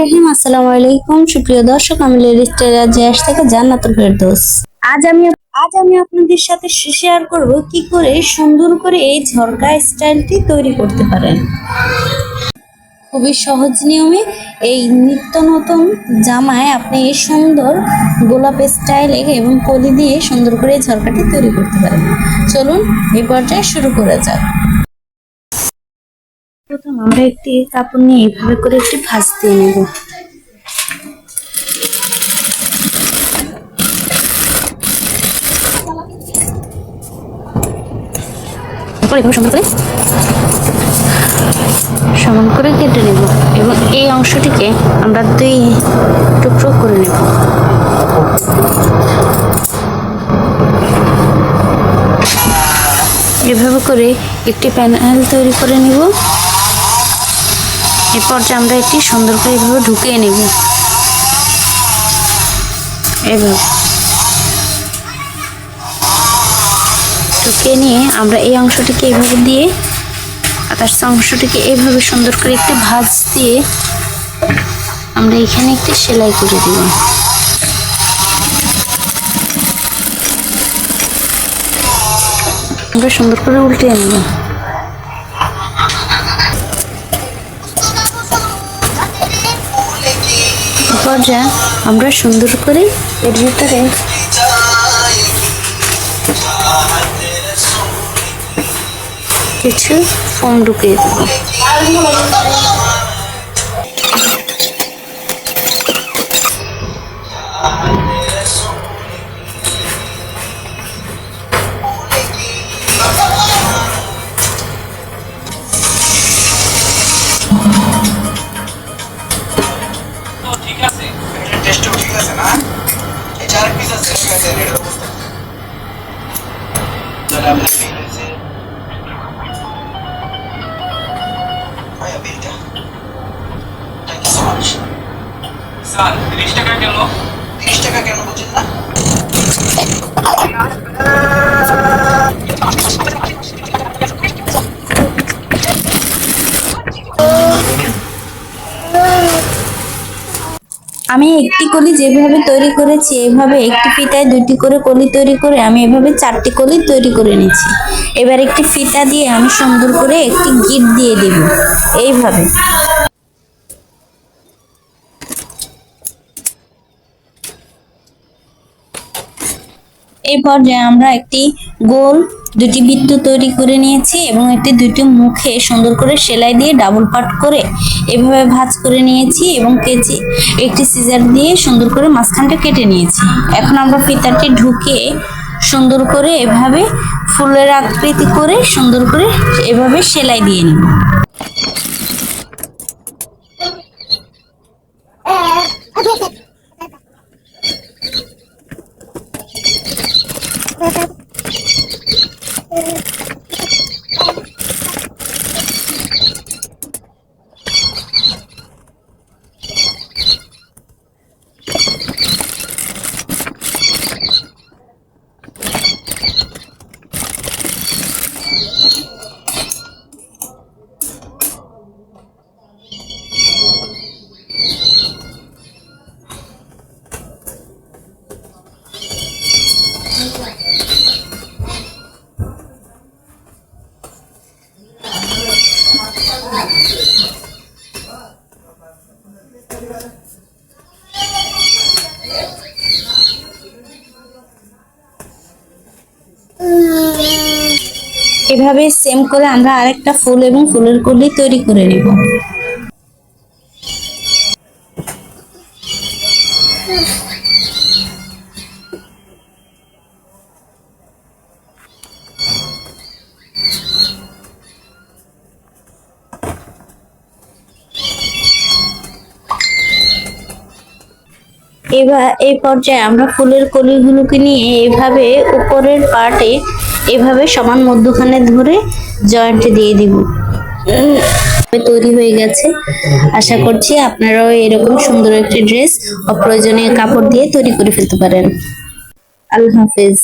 রহিম আলাইকুম। দর্শক, আমি আজ আমি আপনাদের সাথে শেয়ার কি করে সুন্দর করে এই ঝরকা করতে পারেন। খুবই সহজ নিয়মে এই নিত্য নতুন জামায় আপনি এই সুন্দর গোলাপ স্টাইলে এবং কলি দিয়ে সুন্দর করে এই ঝরকাটি তৈরি করতে পারেন। চলুন এই পর্যায়ে শুরু করা যাক। প্রথম আমরা একটি কাপড় নিয়ে এভাবে করে একটি ভাঁজ দিয়ে নেব। সুন্দর করে সমান করে কেটে নেব এবং এই অংশটিকে আমরা দুই টুকরো করে নেব। এভাবে করে একটি প্যানেল তৈরি করে নিব। এরপর যে আমরা এটি সুন্দর করে এভাবে ঢুকিয়ে নেব। এভাবে। ঢুকিয়ে নিয়ে আমরা এই অংশটিকে এভাবে দিয়ে তার অংশটিকে এভাবে সুন্দর করে একটি ভাঁজ দিয়ে আমরা এখানে একটি সেলাই করে দিব। আমরা সুন্দর করে উল্টে নেব। পর্যায়ে আমরা সুন্দর করে এর ভিতরে কিছু ফোম ঢুকিয়ে দেবো। স্যার তিরিশ টাকা কেন? তিরিশ টাকা কেন বলছেন? না। আমি একটি কলি যেভাবে তৈরি করেছি এভাবে একটি ফিতায় দুটি করে কলি তৈরি করে আমি এভাবে চারটি কলি তৈরি করে নিয়েছি। এবার একটি ফিতা দিয়ে আমি সুন্দর করে একটি গিট দিয়ে দেব। এইভাবে। এই পর্যায়ে আমরা একটি গোল, দুটি বৃত্ত তৈরি করে নিয়েছি এবং একটি দুটি মুখে সুন্দর করে সেলাই দিয়ে ডাবল পাট করে এভাবে ভাঁজ করে নিয়েছি এবং কেচি একটি সিজার দিয়ে সুন্দর করে মাঝখানটা কেটে নিয়েছি। এখন আমরা ফিতাটি ঢুকিয়ে সুন্দর করে এভাবে ফুলের আকৃতি করে সুন্দর করে এভাবে সেলাই দিয়ে নিব। you এভাবে সেম করে আমরা আরেকটা ফুল এবং ফুলের কলি তৈরি করে নিব। এবার এই পর্যায়ে আমরা ফুলের কলিগুলোকে নিয়ে এভাবে উপরের পার্টে এভাবে সমান মধ্যখানে ধরে জয়েন্ট দিয়ে দিব। তৈরি হয়ে গেছে। আশা করছি আপনারাও এরকম সুন্দর একটি ড্রেস অপ্রয়োজনীয় কাপড় দিয়ে তৈরি করে ফেলতে পারেন। আল্লাহ হাফেজ।